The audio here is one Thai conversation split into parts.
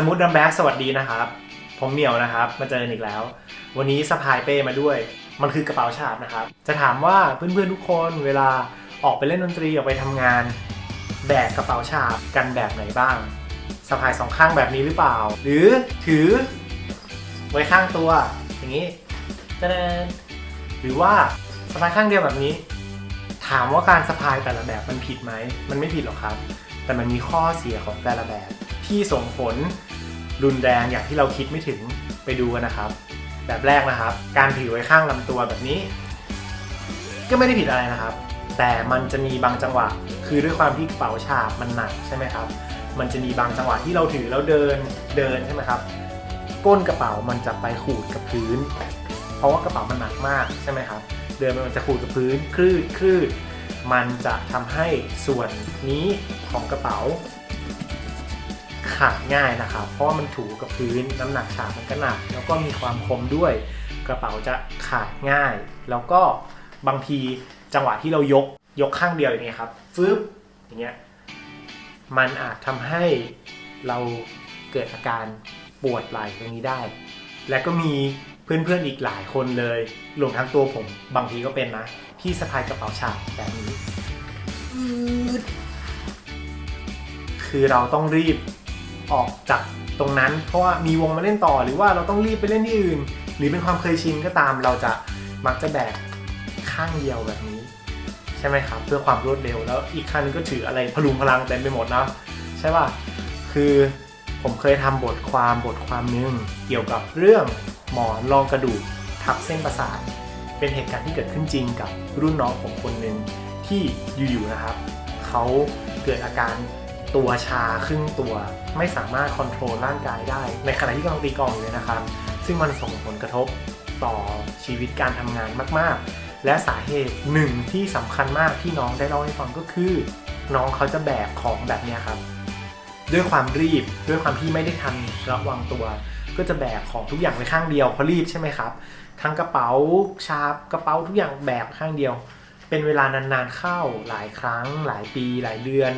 สมูทดัมแบ็กสวัสดีนะครับ ผมเหมียวนะครับ มาเจอกันอีกแล้ว วันนี้สะพายเป้มาด้วย มันคือกระเป๋าฉาบนะครับ จะถามว่าเพื่อนๆทุกคนเวลาออกไปเล่นดนตรีออกไปทำงาน แบกกระเป๋าฉาบกันแบบไหนบ้างสะพายสองข้างแบบนี้หรือเปล่า หรือถือ ไว้ข้างตัว อย่างนี้จะนหรือว่าสะพายข้างเดียวแบบนี้ ถามว่าการสะพายแต่ละแบบมันผิดไหมมันไม่ผิดหรอกครับ แต่มันมีข้อเสียของแต่ละแบบ ที่ส่งผลรุนแรงอย่างที่เราคิดไม่ถึงไปดูกันนะครับ แบบแรกนะครับ การถือไว้ข้างลำตัวแบบนี้ ก็ไม่ได้ผิดอะไรนะครับ แต่มันจะมีบางจังหวะ คือด้วยความที่กระเป๋าฉาบมันหนักใช่ไหมครับ มันจะมีบางจังหวะที่เราถือแล้วเดินเดินใช่ไหมครับ ก้นกระเป๋ามันจะไปขูดกับพื้น เพราะว่ากระเป๋ามันหนักมากใช่ไหมครับ เดินไปมันจะขูดกับพื้นคลืดคลืดมันจะทำให้ส่วนนี้ของกระเป๋า ขาดง่ายนะครับ เพราะว่ามันถูกับพื้นน้ำหนักฉากมันก็หนัก แล้วก็มีความคมด้วยกระเป๋าจะขาดง่าย แล้วก็บางทีจังหวะที่เรายกยกข้างเดียวอย่างเงี้ยครับฟึบอย่างเงี้ยมันอาจทำให้เราเกิดอาการปวดไหล่ตรงนี้ได้ และก็มีเพื่อนๆอีกหลายคนเลยรวมทั้งตัวผมบางทีก็เป็นนะ ที่สะพายกระเป๋าฉากแบบนี้อืดคือเราต้องรีบ ออกจากตรงนั้น เพราะว่ามีวงมาเล่นต่อหรือว่าเราต้องรีบไปเล่นที่อื่น หรือเป็นความเคยชินก็ตาม เราจะมักจะแบกข้างเดียวแบบนี้ ใช่ไหมครับ เพื่อความรวดเร็วแล้วอีกคันนึงก็ถืออะไรพลุงพลังเต็มไปหมดนะใช่ป่ะคือผมเคยทำบทความบทความหนึงเกี่ยวกับเรื่องหมอนรองกระดูกทับเส้นประสาทเป็นเหตุการณ์ที่เกิดขึ้นจริงกับรุ่นน้องผมคนหนึ่งที่อยู่ๆนะครับ เขาเกิดอาการ ตัวชาครึ่งตัว ไม่สามารถคอนโทรลร่างกายได้ ในขณะที่กำลังตีกลองอยู่เลยนะครับ ซึ่งมันส่งผลกระทบต่อชีวิตการทำงานมาก ๆ และสาเหตุหนึ่งที่สำคัญมากที่น้องได้เล่าให้ฟังก็คือ น้องเขาจะแบกของแบบนี้ครับ ด้วยความรีบด้วยความที่ไม่ได้ทันระวังตัว ก็จะแบกของทุกอย่างไว้ข้างเดียวเพราะรีบใช่ไหมครับทั้งกระเป๋าชาบกระเป๋าทุกอย่างแบกข้างเดียว เป็นเวลานานๆเข้าหลายครั้ง หลายปี หลายเดือน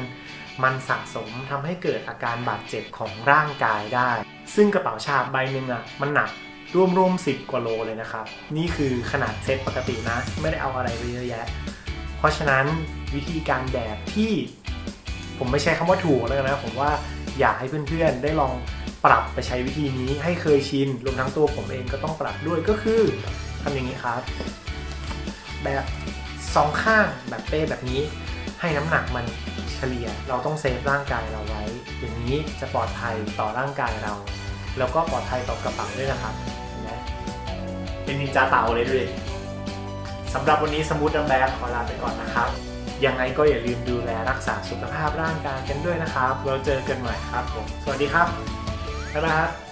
มันสะสมทำให้เกิดอาการบาดเจ็บของร่างกายได้ ซึ่งกระเป๋าชาบใบหนึ่งอะมันหนักร่วมๆสิบกว่าโลเลยนะครับ นี่คือขนาดเซ็ตปกตินะ ไม่ได้เอาอะไรไปเยอะแยะ เพราะฉะนั้นวิธีการแบกที่ผมไม่ใช้คำว่าถูกแล้วนนะ ผมว่าอยากให้เพื่อนๆ ได้ลองปรับไปใช้วิธีนี้ให้เคยชินรวมทั้งตัวผมเองก็ต้องปรับด้วยก็คือทำอย่างนี้ครับ แบบสองข้างแบบเป้แบบนี้ให้น้ำหนักมัน ฉลี่ยเราต้องเซฟร่างกายเราไว้ อย่างนี้จะปลอดภัยต่อร่างกายเรา แล้วก็ปลอดภัยต่อกระเป๋าด้วยนะครับเห็นไหมเป็นนินจาเต่าเลยด้วยสำหรับวันนี้สมูทดัมแบกขอลาไปก่อนนะครับ ยังไงก็อย่าลืมดูแลรักษาสุขภาพร่างกายกันด้วยนะครับ เราเจอกันใหม่ครับผม สวัสดีครับ บ๊ายบายครับ